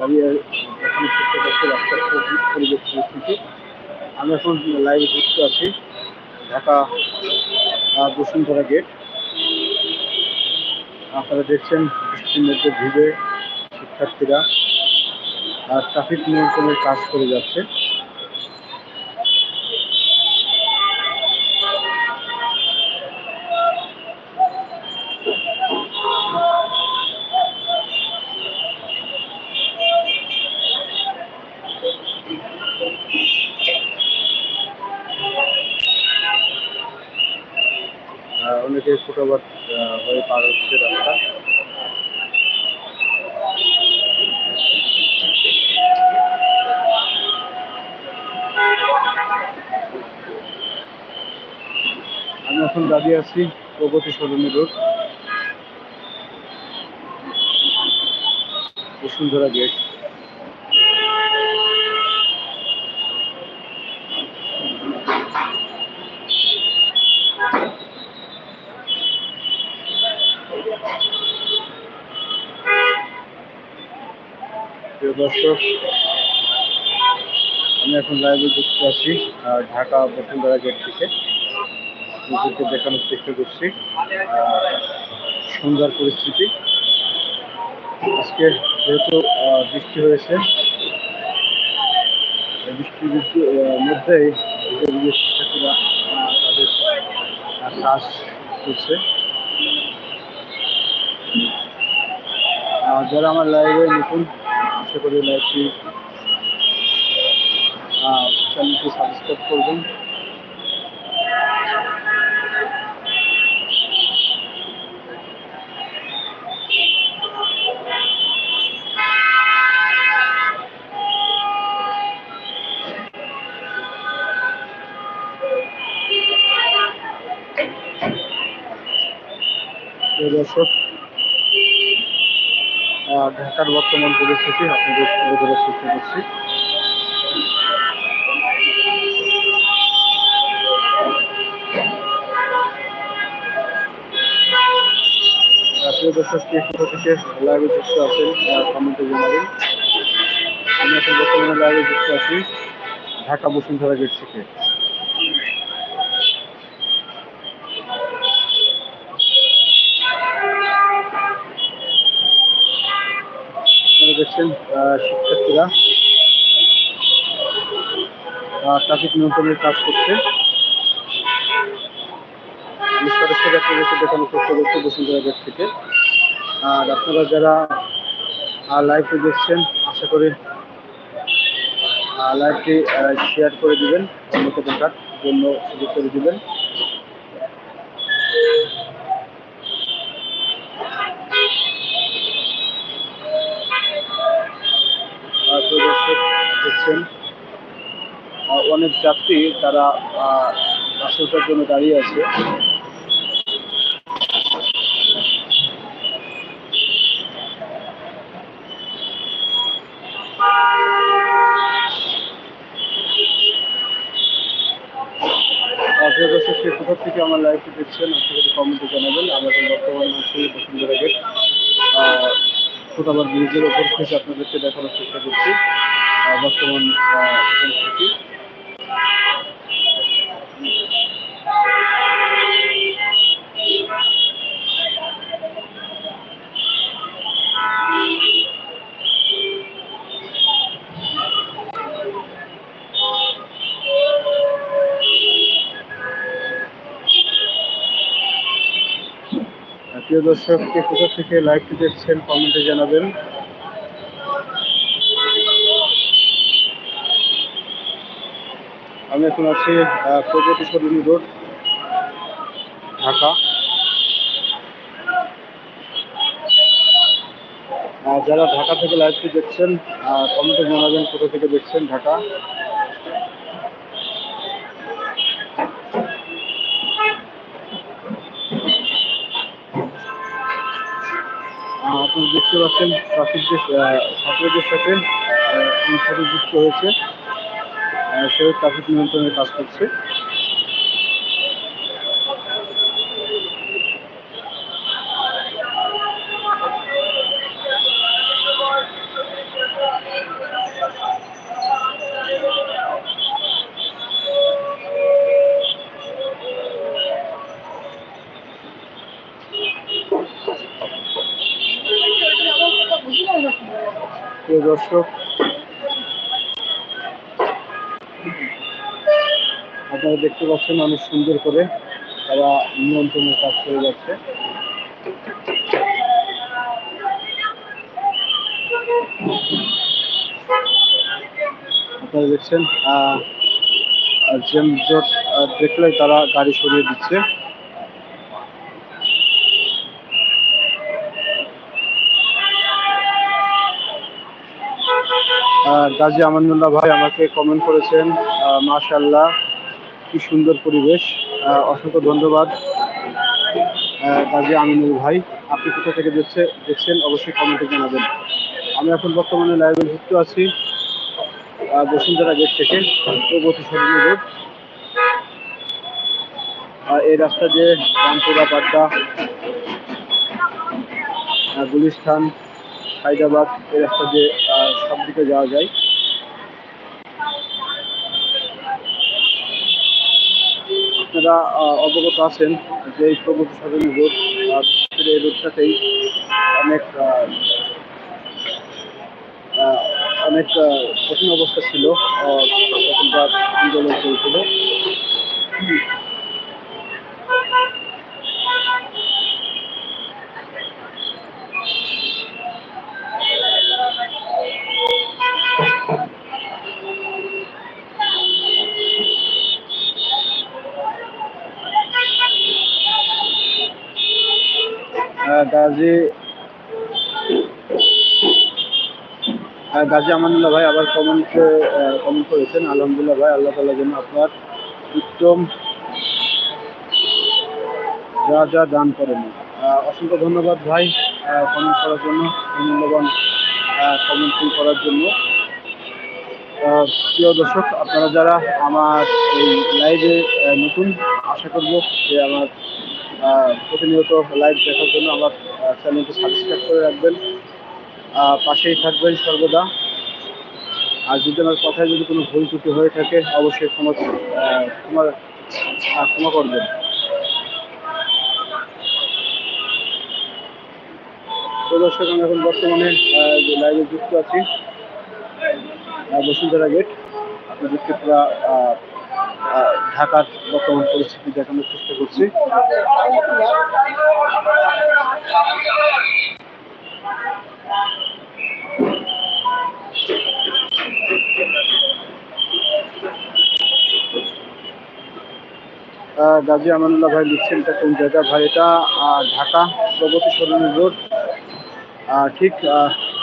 দাঁড়িয়ে দেখানোর চেষ্টা করছি রাস্তার পরি- পরিবেশ পরিস্থিতি আমি এখন লাইভে যুক্ত আছি ঢাকা বসুন্ধরা গেট আপনারা দেখছেন বৃষ্টির মধ্যে ভিড়ে শিক্ষার্থীরা, আর ট্রাফিক নিয়ন্ত্রণের কাজ করে যাচ্ছে। দাঁড়িয়ে আছি প্রগতি সরণী রোড। বসুন্ধরা গেট আমি এখন লাইভে যুক্ত আছি ঢাকা বসুন্ধরা গেট থেকে। নিজেকে দেখানোর চেষ্টা করছি। সুন্দর পরিস্থিতি। আজকে যেহেতু বৃষ্টি হয়েছে বৃষ্টির মধ্যেই শিক্ষার্থীরা তাদের কাজ করছে। যারা আমার লাইভে নতুন, আশা করি লাইভটি চ্যানেলটি সাবস্ক্রাইব করবেন। ঢাকার বর্তমান পরিস্থিতি আপনাদের তুলে ধরার চেষ্টা করছি থেকে আমি এখন বর্তমানে লাইভে যুক্ত আছি ঢাকা বসুন্ধরা গেট থেকে আপনারা দেখছেন আহ, শিক্ষার্থীরা ট্রাফিক নিয়ন্ত্রণের কাজ করছে। আমি গেট থেকে। আর আপনারা যারা লাইভটি দেখছেন, আশা করি লাইভটি শেয়ার করে দিবেন দেখার জন্য সুযোগ করে দিবেন। তো দেখছেন অনেক যাত্রী তারা বাসে জন্য দাঁড়িয়ে আছে। কোথা থেকে আমার লাইভটি দেখছেন করি কমেন্টে জানাবেন। এখন বর্তমানে বসুন্ধরা গেট। ফুটাবার ব্রিজের ওপর থেকে আপনাদেরকে দেখানোর চেষ্টা করছি। বর্তমান পরিস্থিতি। প্রিয় দর্শক, কে কোথা থেকে লাইভটি দেখছেন কমেন্টে জানাবেন। আমি এখন আছি প্রগতি সরণী রোড, ঢাকা। যারা ঢাকা থেকে লাইভটি দেখছেন কমেন্টে জানাবেন কোথা থেকে দেখছেন ঢাকা। দেখতে পাচ্ছেন ট্রাফিক যে ছাত্রদের সাথে সাথে যুক্ত হয়েছে। সেও ট্রাফিক নিয়ন্ত্রণের কাজ করছে। প্রিয় দর্শক। আপনারা দেখতে পাচ্ছেন অনেক সুন্দর করে তারা নিয়ন্ত্রণের কাজ করে যাচ্ছে। আপনারা দেখছেন আহ, আহ, যানজট আহ, দেখলে তারা গাড়ি সরিয়ে দিচ্ছে। গাজী আমানুল্লাহ ভাই আমাকে কমেন্ট করেছেন মাশাল্লাহ কি সুন্দর পরিবেশ অসংখ্য ধন্যবাদ। গাজী আমিনুল ভাই আপনি কোথা থেকে দেখছে দেখছেন অবশ্যই কমেন্টে জানাবেন। আমি এখন বর্তমানে লাইভে যুক্ত আছি বসুন্ধরা গেট থেকে প্রগতি সরণী রোড এই রাস্তা দিয়ে রামপুরা পাড্ডা আহ, গুলিস্তান হায়দ্রাবাদ এই রাস্তা দিয়ে সব দিকে যাওয়া যায়। আপনারা অবগত আছেন যে প্রগতি সাধন রোড এই রোডটাতেই অনেক অনেক কঠিন অবস্থা ছিল। গাজী আমানুল্লাহ ভাই আবার কমেন্টে কমেন্ট করেছেন, আলহামদুলিল্লাহ ভাই, আল্লাহ তালার জন্য আপনার উত্তম যা যা দান করেন। অসংখ্য ধন্যবাদ ভাই কমেন্ট করার জন্য, মূল্যবান কমেন্টিং করার জন্য। প্রিয় দর্শক, আপনারা যারা আমার এই লাইভে নতুন, আশা করব যে আমার প্রতিনিয়ত লাইভ দেখার জন্য আমার চ্যানেলটি সাবস্ক্রাইব করে রাখবেন। পাশেই থাকবেন সর্বদা। আর যদি আমার কথায় যদি কোনো ভুল ত্রুটি হয়ে থাকে, অবশ্যই ক্ষমা ক্ষমা ক্ষমা করবেন। তো দর্শক আমি এখন বর্তমানে লাইভে যুক্ত আছি বসুন্ধরা গেট। আপনাদেরকে পুরা ঢাকার বর্তমান পরিস্থিতি দেখানোর চেষ্টা করছি। গাজী আমানুল্লাহ ভাই লিখছেন এটা কোন জায়গা? ভাই, এটা ঢাকা প্রগতি সরণী রোড। ঠিক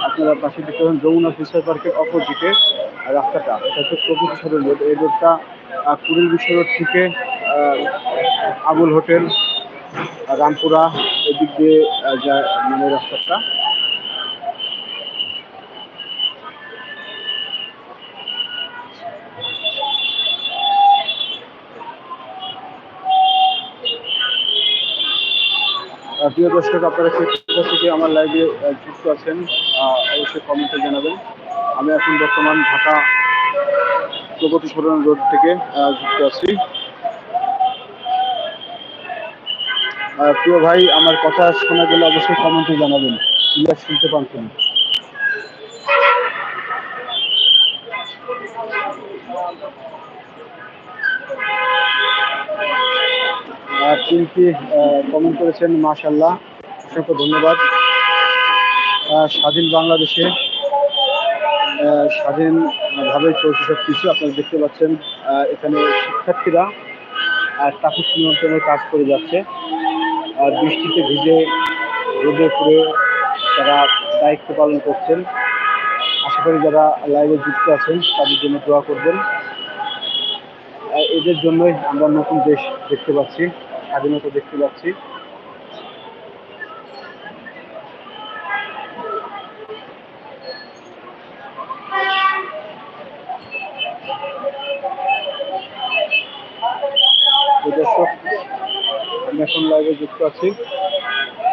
আপনারা পাশে দেখতে পাবেন যমুনা ফিউচার পার্কের অপোজিটে রাস্তাটা। এটা হচ্ছে প্রগতি সরণী রোড। এই রোডটা কুড়িল বিশ্ব রোড থেকে আবুল হোটেল, রামপুরা, এদিক দিয়ে মানে রাস্তাটা। প্রিয় দর্শক, আপনারা কোথা থেকে আমার লাইভে যুক্ত আছেন। অবশ্যই কমেন্টে জানাবেন। আমি এখন বর্তমান ঢাকা প্রগতি সরণ রোড থেকে যুক্ত আছি। প্রিয় ভাই, আমার কথা শোনা গেলে অবশ্যই কমেন্টে জানাবেন। ক্লিয়ার শুনতে পান চিন্তি কমেন্ট করেছেন মাশাল্লাহ অসংখ্য ধন্যবাদ। স্বাধীন বাংলাদেশে স্বাধীনভাবে চলছে সব কিছু আপনারা দেখতে পাচ্ছেন এখানে শিক্ষার্থীরা ট্রাফিক নিয়ন্ত্রণের কাজ করে যাচ্ছে। আর বৃষ্টিতে ভিজে রোদে পুড়ে তারা দায়িত্ব পালন করছেন। আশা করি যারা লাইভে যুক্ত আছেন, তাদের জন্য দোয়া করবেন। এদের জন্যই আমরা নতুন দেশ দেখতে পাচ্ছি। স্বাধীনতা দেখতে পাচ্ছি দর্শক আমি এখন লাইভে যুক্ত আছি।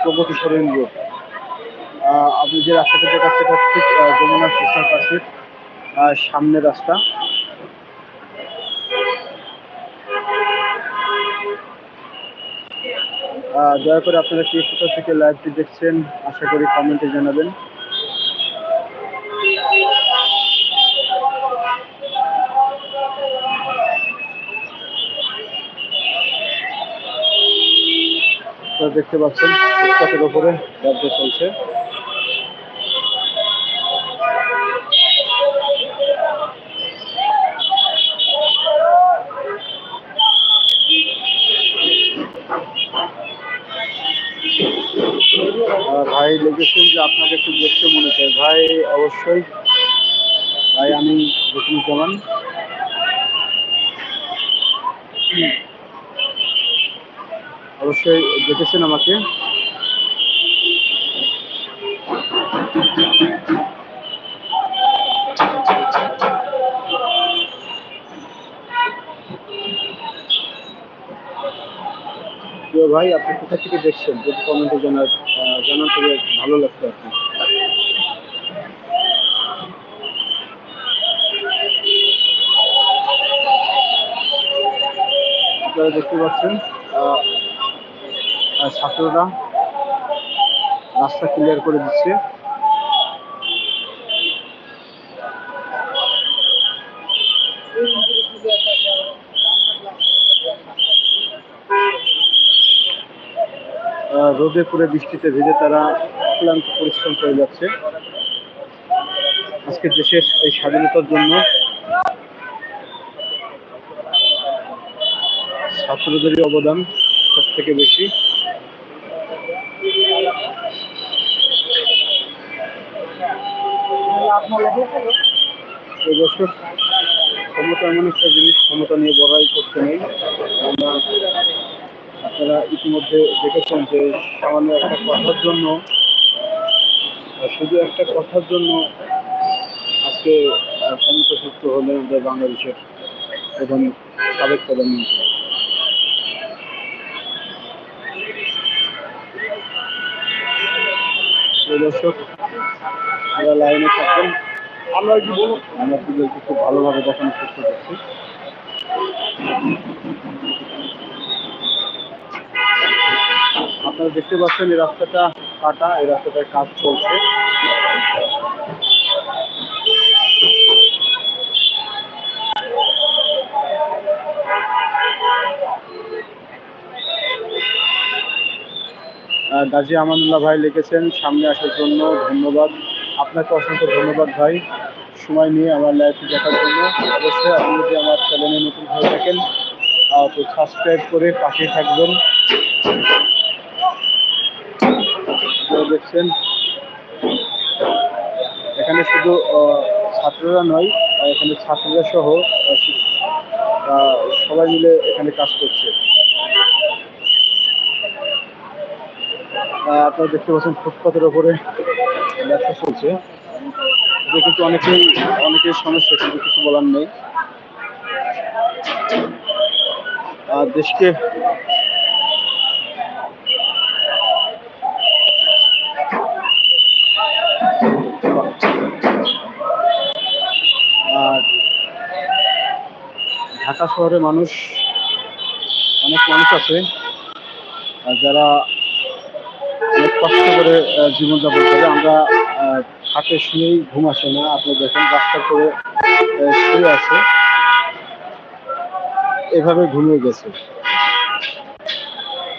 প্রগতি সরেন রোড আহ, আপনি যে রাস্তাটা দেখাচ্ছে এটা ঠিক যমুনা ফিশার পাশের আহ, সামনের রাস্তা। দয়া করে আপনারা কে কোথা থেকে লাইভটি দেখছেন, আশা করি কমেন্টে জানাবেন। দেখতে পাচ্ছেন ফুটপাতের ওপরে রাজ্য চলছে। যে আপনাকে একটু দেখতে মনে চাই। ভাই অবশ্যই। ভাই আমি রকিমুজ্জামান অবশ্যই দেখেছেন আমাকে। প্রিয় ভাই, আপনি কোথা থেকে দেখছেন? যদি কমেন্টে জানার জানান, তবে ভালো লাগতো আপনি আপনারা দেখতে পাচ্ছেন ছাত্ররা রাস্তা ক্লিয়ার করে দিচ্ছে। রোদে পুরে বৃষ্টিতে ভিজে তারা ক্লান্ত পরিশ্রম করে যাচ্ছে। আজকে দেশের এই স্বাধীনতার জন্য ছাত্রদেরই অবদান সব থেকে বেশি। এই বছর ক্ষমতা এমন একটা জিনিস, ক্ষমতা নিয়ে বড়াই করতে নেই। আমরা আপনারা ইতিমধ্যে দেখেছেন যে সামান্য একটা কথার জন্য শুধু একটা কথার জন্য আজকে ক্ষমতাচ্যুত হলেন আমাদের বাংলাদেশের প্রধান সাবেক প্রধানমন্ত্রী। দর্শক আমরা লাইনে থাকবেন আমরা কি বলব আমরা খুব ভালোভাবে দেখানোর চেষ্টা করছি। আপনারা দেখতে পাচ্ছেন এই রাস্তাটা কাটা, এই রাস্তাটার কাজ চলছে। গাজী আমানুল্লাহ ভাই লিখেছেন, সামনে আসার জন্য ধন্যবাদ। আপনাকে অসংখ্য ধন্যবাদ ভাই। সময় নিয়ে আমার লাইভটি দেখার জন্য। অবশ্যই আপনি যদি আমার চ্যানেলে নতুন হয়ে থাকেন তো সাবস্ক্রাইব করে পাশে থাকবেন। দেখছেন। এখানে শুধু ছাত্ররা নয় এখানে ছাত্ররা সহ সবাই মিলে এখানে কাজ করছে। আপনারা দেখতে পাচ্ছেন ফুটপাতের ওপরে ব্যবসা চলছে। কিন্তু অনেকেই, অনেকের সমস্যা, কিন্তু কিছু বলার নেই। আর দেশকে ঢাকা শহরে মানুষ, অনেক মানুষ আছে যারা অনেক কষ্ট করে জীবনযাপন করে, আমরা হাতে শুয়েই ঘুম আসে না। আপনি দেখেন রাস্তা করে শুয়ে আছে। এভাবে ঘুমিয়ে গেছে।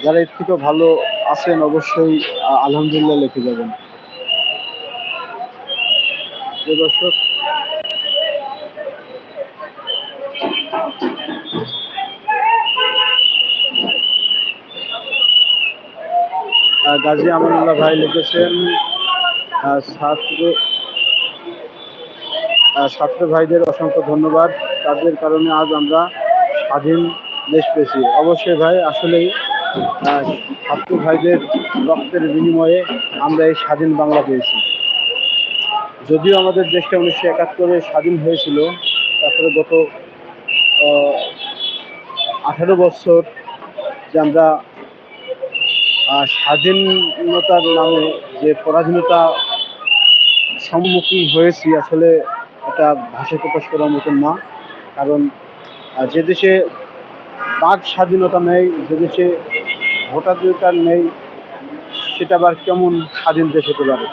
যারা এর থেকে ভালো আছেন, অবশ্যই আলহামদুলিল্লাহ লিখে যাবেন। দর্শক গাজী আমানুল্লাহ ভাই লিখেছেন ছাত্র ছাত্র ভাইদের অসংখ্য ধন্যবাদ। তাদের কারণে আজ আমরা স্বাধীন দেশ পেয়েছি। অবশ্যই ভাই, আসলেই ছাত্র ভাইদের রক্তের বিনিময়ে আমরা এই স্বাধীন বাংলা পেয়েছি। যদিও আমাদের দেশটা উনিশশো একাত্তরে স্বাধীন হয়েছিল, তারপরে গত আঠারো বছর যে আমরা স্বাধীনতার নামে যে পরাধীনতা সম্মুখীন হয়েছি, আসলে এটা ভাষায় প্রকাশ করার মতন না। কারণ যে দেশে বাক স্বাধীনতা নেই, যে দেশে ভোটাধিকার নেই, সেটা আবার কেমন স্বাধীন দেশ হতে পারে?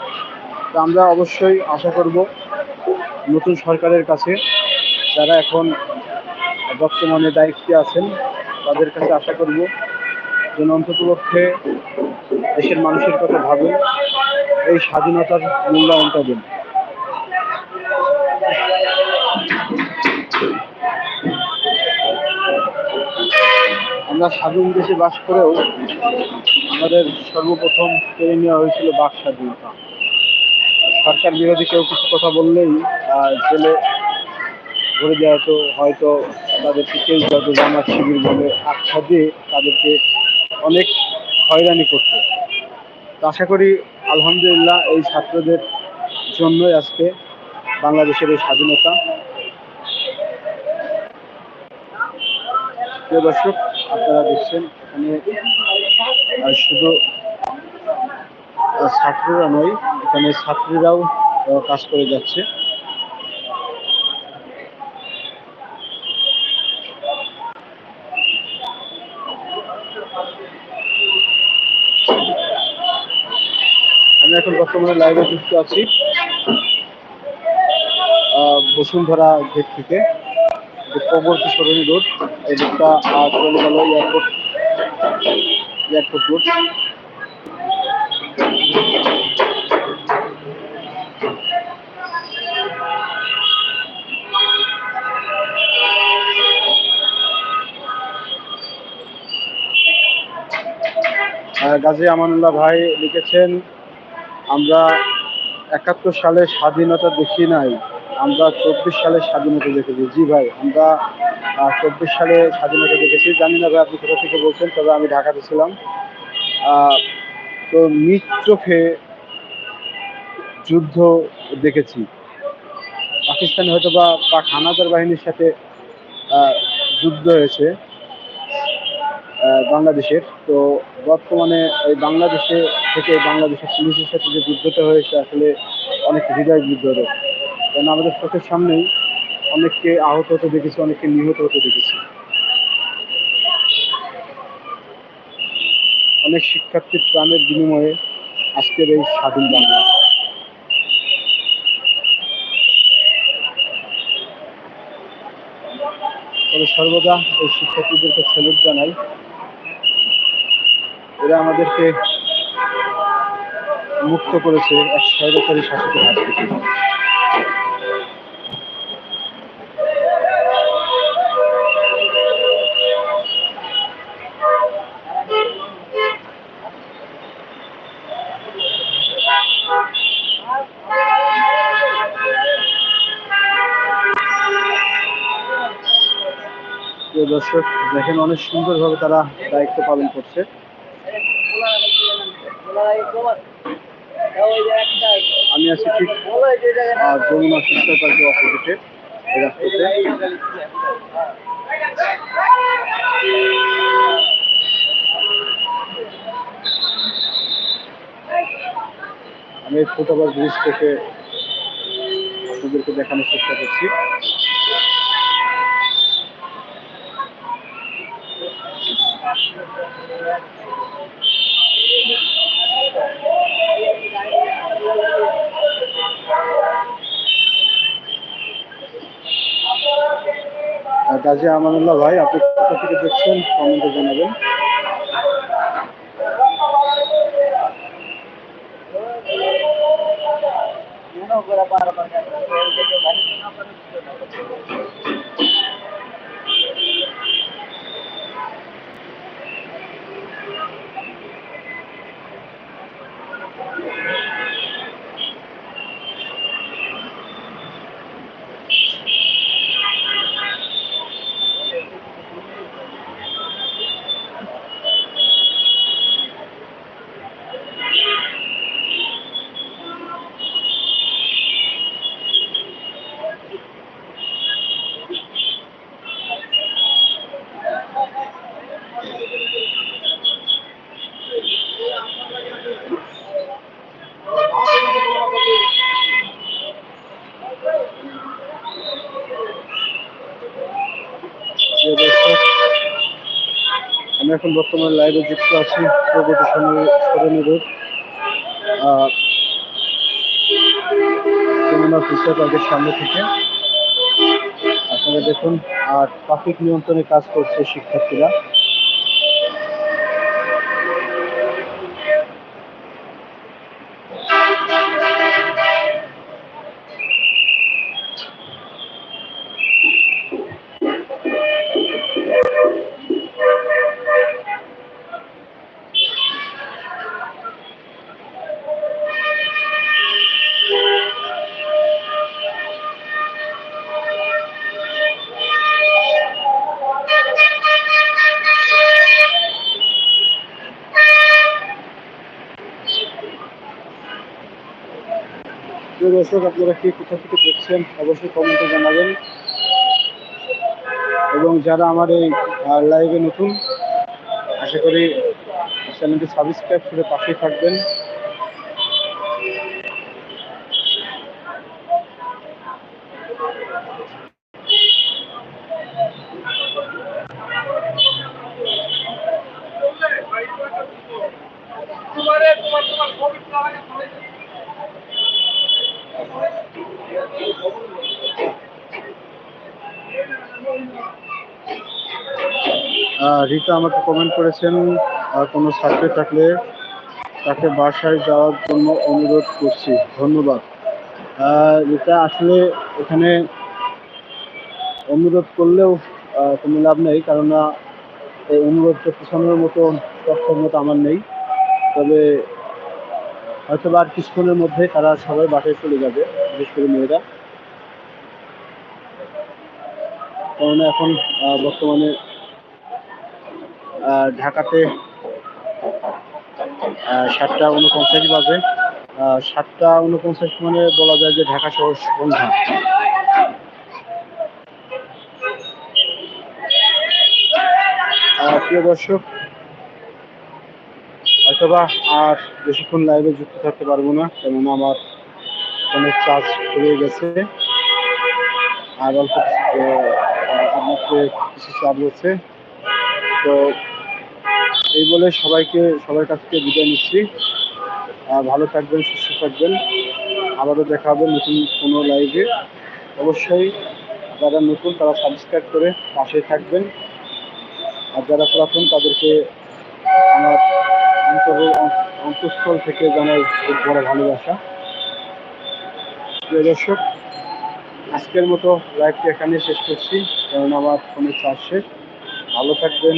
তো আমরা অবশ্যই আশা করব নতুন সরকারের কাছে, যারা এখন বর্তমানে দায়িত্বে আছেন, তাদের কাছে আশা করব যেন অন্ততপক্ষে দেশের মানুষের কথা ভাবেন, এই স্বাধীনতার মূল্যায়নটা দিন। আমরা স্বাধীন দেশে বাস করেও আমাদের সর্বপ্রথম কেড়ে নেওয়া হয়েছিল বাক স্বাধীনতা। সরকার বিরোধী কেউ কিছু কথা বললেই জেলে ভরে দেওয়া হতো, হয়তো তাদেরকে কেউ যত জামাত শিবির বলে আখ্যা দিয়ে তাদেরকে অনেক হয়রানি করতো আশা করি, আলহামদুলিল্লাহ, এই ছাত্রদের জন্যই আজকে বাংলাদেশের এই স্বাধীনতা। দর্শক, আপনারা দেখছেন এখানে শুধু ছাত্ররা নয়, এখানে ছাত্রীরাও কাজ করে যাচ্ছে। আমি এখন বর্তমানে লাইভে যুক্ত আছি। বসুন্ধরা গেট থেকে প্রবর্তী সরণী রোড, এই রোডটা চলে গেল airport airport road Gazi Amanullah ভাই লিখেছেন আমরা একাত্তর সালে স্বাধীনতা দেখি নাই, আমরা চব্বিশ সালে স্বাধীনতা দেখেছি। জি ভাই, আমরা চব্বিশ সালে স্বাধীনতা দেখেছি। জানি না ভাই আপনি কোথা থেকে বলছেন, তবে আমি ঢাকাতে ছিলাম। তো নিজ চোখে যুদ্ধ দেখেছি। পাকিস্তানে হয়তো বা হানাদার বাহিনীর সাথে যুদ্ধ হয়েছে। বাংলাদেশের। তো বর্তমানে এই বাংলাদেশে থেকে বাংলাদেশের পুলিশের সাথে যে যুদ্ধটা হয়েছে, আসলে অনেক হৃদয় বিদ্রোহ। কারণ আমাদের চোখের সামনেই অনেককে আহত হতে দেখেছি, অনেককে নিহত হতে দেখেছি। অনেক শিক্ষার্থীর প্রাণের বিনিময়ে আজকের এই স্বাধীন বাংলা। তবে সর্বদা এই শিক্ষার্থীদেরকে স্যালুট জানাই। এরা আমাদেরকে মুক্ত করেছে এক স্বৈরাচারী শাসকের হাত থেকে। দর্শক, দেখেন অনেক সুন্দরভাবে তারা দায়িত্ব পালন করছে। আমি আছি ঠিক যমুনা অপোজিটে আমি ব্রিজ থেকে আপনাদেরকে দেখানোর চেষ্টা করছি। গাজী আমানুল্লাহ ভাই আপনি কোথা থেকে দেখছেন কমেন্টে জানাবেন। প্রিয় দর্শক আমি এখন বর্তমানে লাইভে যুক্ত আছি, প্রগতি পার্কের সামনে থেকে। আপনারা দেখুন, আর ট্রাফিক নিয়ন্ত্রণে কাজ করছে শিক্ষার্থীরা। দর্শক, আপনারা কি কোথা থেকে দেখছেন, অবশ্যই কমেন্টে জানাবেন। এবং যারা আমার এই লাইভে নতুন, আশা করি চ্যানেলটি সাবস্ক্রাইব করে পাশেই থাকবেন। রিতা আমাকে কমেন্ট করেছেন, আর কোনো ছাত্র থাকলে তাকে বাসায় যাওয়ার জন্য অনুরোধ করছি। ধন্যবাদ। রিতা আসলে এখানে অনুরোধ করলেও কোনো লাভ নেই কেননা এই অনুরোধটা পোষানোর মতো সক্ষমতা আমার নেই। তবে হয়তো আর কিছুক্ষণের মধ্যে তারা সবাই বাসায় চলে যাবে, বিশেষ করে মেয়েরা। কেননা এখন বর্তমানে ঢাকাতে সাতটা উনপঞ্চাশ বাজে। সাতটা উনপঞ্চাশ মানে বলা যায় যে ঢাকা শহর সন্ধ্যা। প্রিয় দর্শক, হয়তোবা আর বেশিক্ষণ লাইভে যুক্ত থাকতে পারব না, কেননা আমার অনেক চার্জ ফুরিয়ে গেছে। আর অল্প আপনাকে কিছু চাপ রয়েছে। তো এই বলে সবাইকে, সবার কাছ থেকে বিদায় নিচ্ছি। ভালো থাকবেন, সুস্থ থাকবেন। আবারও দেখা হবে নতুন কোনো লাইভে অবশ্যই যারা নতুন, তারা সাবস্ক্রাইব করে পাশে থাকবেন। আর যারা পুরাতন, তাদেরকে আমার অন্তর অন্তঃস্থল থেকে জানাই খুব বড় ভালোবাসা। প্রিয় দর্শক, আজকের মতো লাইভটি এখানে শেষ করছি। কারণ আমার ফোনের চার্জ শেষ। ভালো থাকবেন।